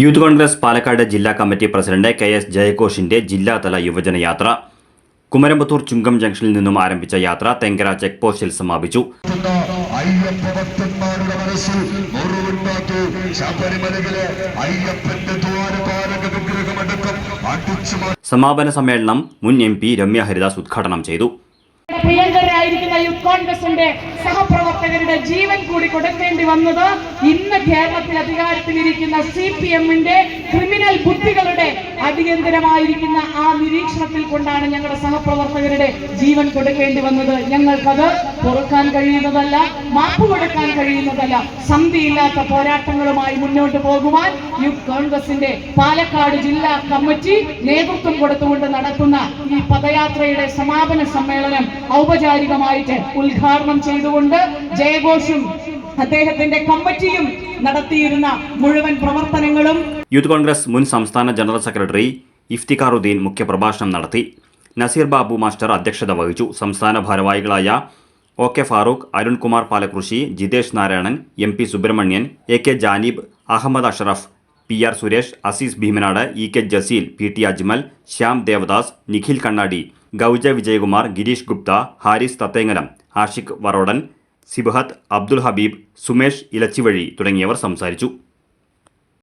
Youth Congress Palakkad ജില്ലാ committee president K S ജയഘോഷിന്റെ ജില്ലാതല യുവജന യാത്ര. കുമരമ്പത്തൂർ ചുങ്കം ജംഗ്ഷനിൽ നിന്നും ആരംഭിച്ച യാത്ര തെങ്കര ചെക്ക് പോസ്റ്റിൽ സമാപിച്ചു. സമാപന സമ്മേളനം മുൻ എം പി രമ്യ ഹരിദാസ് ഉദ്ഘാടനം ചെയ്തു. പ്രിയങ്കരായിരിക്കുന്ന യൂത്ത് കോൺഗ്രസിന്റെ സഹപ്രവർത്തകരുടെ ജീവൻ കൂടി കൊടുക്കേണ്ടി വന്നത് ഇന്ന് കേരളത്തിൽ അധികാരത്തിലിരിക്കുന്ന സി പി എമ്മിന്റെ ക്രിമിനൽ ബുദ്ധികളുടെ അടിയന്തരമായിരിക്കുന്ന ആ നിരീക്ഷണത്തിൽ കൊണ്ടാണ് ഞങ്ങളുടെ സഹപ്രവർത്തകരുടെ ജീവൻ കൊടുക്കേണ്ടി വന്നത്. ഞങ്ങൾക്കത് പൊറുക്കാൻ കഴിയുന്നതല്ല മാപ്പ് കൊടുക്കാൻ കഴിയുന്നതല്ല. സന്ധിയില്ലാത്ത പോരാട്ടങ്ങളുമായി മുന്നോട്ട് പോകുവാൻ യൂത്ത് കോൺഗ്രസിന്റെ പാലക്കാട് ജില്ലാ കമ്മിറ്റി നേതൃത്വം കൊടുത്തുകൊണ്ട് നടത്തുന്ന ഈ പദയാത്രയുടെ സമാപന സമ്മേളനം ഔപചാരികമായിട്ട് ഉദ്ഘാടനം ചെയ്തുകൊണ്ട് ജയഘോഷും അദ്ദേഹത്തിന്റെ കമ്മിറ്റിയും നടത്തിയിരുന്ന മുഴുവൻ പ്രവർത്തനങ്ങളും യൂത്ത് കോൺഗ്രസ് മുൻ സംസ്ഥാന ജനറൽ സെക്രട്ടറി ഇഫ്തിഖാറുദ്ദീൻ മുഖ്യപ്രഭാഷണം നടത്തി. നസീർ ബാബു മാസ്റ്റർ അധ്യക്ഷത വഹിച്ചു. സംസ്ഥാന ഭാരവാഹികളായ O K Farooq Arunkumar പാലകൃഷി Jithesh Narayanan M P Subramanian A K Janeeb Ahmed Ashraf P R Suresh Azeez Bheemanad E K Jaseel P T Ajmal Shyam Devadas Nikhil Kannadi Gouja Vijayakumar Girish Gupta Haris Thathengalam Ashiq Varodan സിബഹത്ത് Abdul Habib Sumesh ഇലച്ചിവഴി തുടങ്ങിയവർ സംസാരിച്ചു.